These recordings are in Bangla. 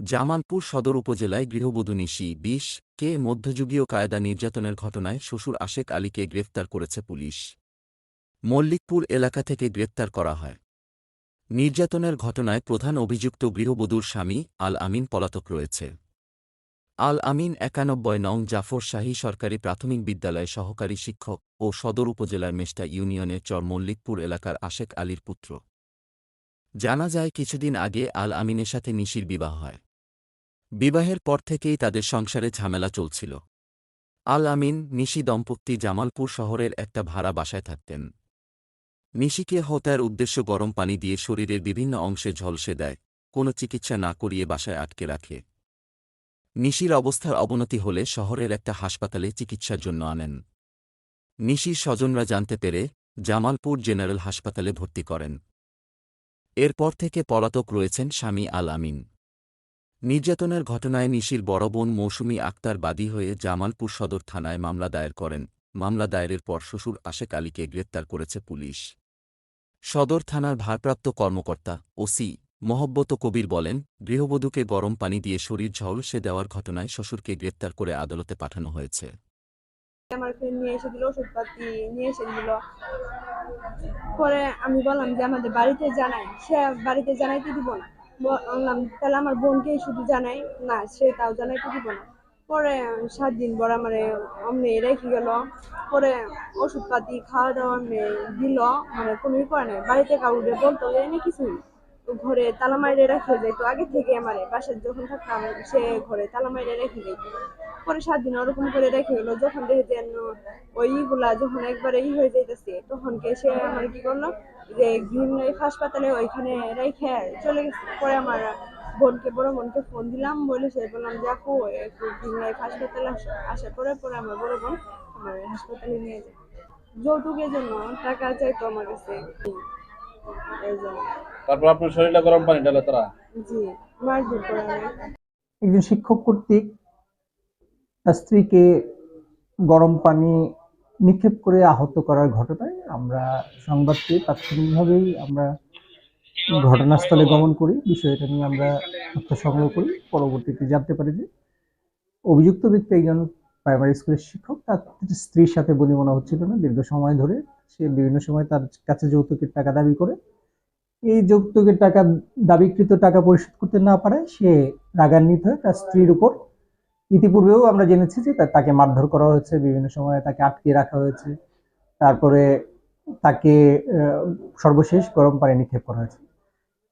জামালপুর সদর উপজেলায় গৃহবধূ নিশি বিশ, কে মধ্যযুগীয় কায়দা নির্যাতনের ঘটনায় শ্বশুর আশেক আলীকে গ্রেফতার করেছে পুলিশ। মল্লিকপুর এলাকা থেকে গ্রেপ্তার করা হয়। নির্যাতনের ঘটনায় প্রধান অভিযুক্ত গৃহবধূর স্বামী আল আমিন পলাতক রয়েছে। আল আমিন একানব্বই নং জাফর শাহী সরকারি প্রাথমিক বিদ্যালয় সহকারী শিক্ষক ও সদর উপজেলার মেষ্টা ইউনিয়নের চর মল্লিকপুর এলাকার আশেক আলীর পুত্র। জানা যায় কিছুদিন আগে আল আমিনের সাথে নিশির বিবাহ হয়। বিবাহের পর থেকেই তাদের সংসারে ঝামেলা চলছিল। আল আমিন নিশি দম্পতি জামালপুর শহরের একটা ভাড়া বাসায় থাকতেন। নিশিকে হত্যার উদ্দেশ্য গরম পানি দিয়ে শরীরের বিভিন্ন অংশে ঝলসে দেয়, কোনো চিকিৎসা না করিয়ে বাসায় আটকে রাখে। নিশির অবস্থার অবনতি হলে শহরের একটা হাসপাতালে চিকিৎসার জন্য আনেন। নিশির স্বজনরা জানতে পেরে জামালপুর জেনারেল হাসপাতালে ভর্তি করেন। এরপর থেকে পলাতক রয়েছেন স্বামী আল আমিন। নির্যাতনের ঘটনায় নিশির বড় বোন মৌসুমী আক্তার বাদী হয়ে জামালপুর সদর থানায় মামলা দায়ের করেন। মামলা দায়েরের পর শ্বশুর আশেক আলীকে গ্রেপ্তার করেছে পুলিশ। সদর থানার ভারপ্রাপ্ত কর্মকর্তা ওসি মহব্বত কবির বলেন, গৃহবধূকে গরম পানি দিয়ে শরীর ঝলসে দেওয়ার ঘটনায় শ্বশুরকে গ্রেপ্তার করে আদালতে পাঠানো হয়েছে। আমার ফ্রেন্ড নিয়ে এসে দিল, ওষুধপাতি নিয়ে এসে দিল। পরে আমি বললাম যে, আমাদের বাড়িতে জানাই। সে বাড়িতে জানাইতে দিব না। বললাম, তাহলে আমার বোনকেই শুধু জানাই। না, সে তাও জানাইতে দিব না। পরে সাত দিন পর আমার অমনি রেখে গেল। পরে ওষুধপাতি খাওয়া দাওয়া এমনি দিল। মানে কোনোই করে নাই। বাড়িতে কাউকে বলতো এনে কিছুই ঘরে তালা মাইরে রেখে যাইতো। আগে থেকে আমার বাসায় যখন থাকতাম, সে ঘরে তালা মাইরে রেখে যাইতো। পরে সাত দিন ওরকম করে রেখে গেলো যখন দেখে যে ওই ইগুলা যখন একবারে ই হয়ে যাইতেছে তখন কে সে আমার কি করল যে গ্রিন লাইফ হাসপাতালে ওইখানে রেখে চলে গেছে। পরে আমার বোনকে বড় বোনকে ফোন দিলাম বলে সে বললাম যে আপু একটু গ্রিন লাইফ হাসপাতালে আস- আসার পরে পরে আমার বড় বোন আমার হাসপাতালে নিয়ে যায়। যৌতুকের জন্য টাকা চাইতো আমার কাছে। তারপর আপনার শরীরটা গরম পানি ঢালে তারা? জি মারধর করে। একজন শিক্ষক কর্তৃক তার স্ত্রীকে গরম পানি নিক্ষেপ করে আহত করার ঘটনায় আমরা সংবাদ পেয়ে তাৎক্ষণিকভাবেই আমরা ঘটনাস্থলে গমন করি। বিষয়টা নিয়ে আমরা তথ্য সংগ্রহ করি। পরবর্তীতে জানতে পারি যে অভিযুক্ত ব্যক্তি একজন প্রাইমারি স্কুলের শিক্ষক। তার স্ত্রীর সাথে বনিবনা হচ্ছিল না। দীর্ঘ সময় ধরে সে বিভিন্ন সময় তার কাছে যৌতুকের টাকা দাবি করে। এই যৌতুকের টাকা দাবিকৃত টাকা পরিশোধ করতে না পারায় সে রাগান্বিত হয়ে তার স্ত্রীর উপর ইতিপূর্বেও আমরা জেনেছি যে তাকে মারধর করা হয়েছে, বিভিন্ন সময়ে তাকে আটকে রাখা হয়েছে। তারপরে তাকে সর্বশেষ গরম পানি নিক্ষেপ করা হয়েছে।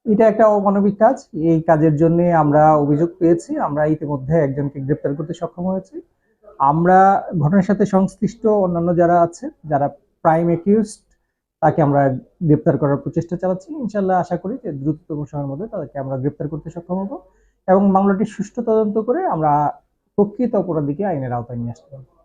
এটা একটা অমানবিক কাজ। এই কাজের জন্য আমরা অভিযোগ পেয়েছি। আমরা ইতিমধ্যে একজনকে গ্রেপ্তার করতে সক্ষম হয়েছি। আমরা ঘটনার সাথে সংশ্লিষ্ট অন্যান্য যারা আছে, যারা প্রাইম অ্যাকিউজড তাকে আমরা গ্রেপ্তার করার প্রচেষ্টা চালাচ্ছি। ইনশাল্লাহ আশা করি যে দ্রুততম সময়ের মধ্যে তাদেরকে আমরা গ্রেপ্তার করতে সক্ষম হব। এবং মামলাটি সুষ্ঠু তদন্ত করে আমরা প্রকৃত অপরাধীকে আইনের আওতায় নিয়ে আসতে পারব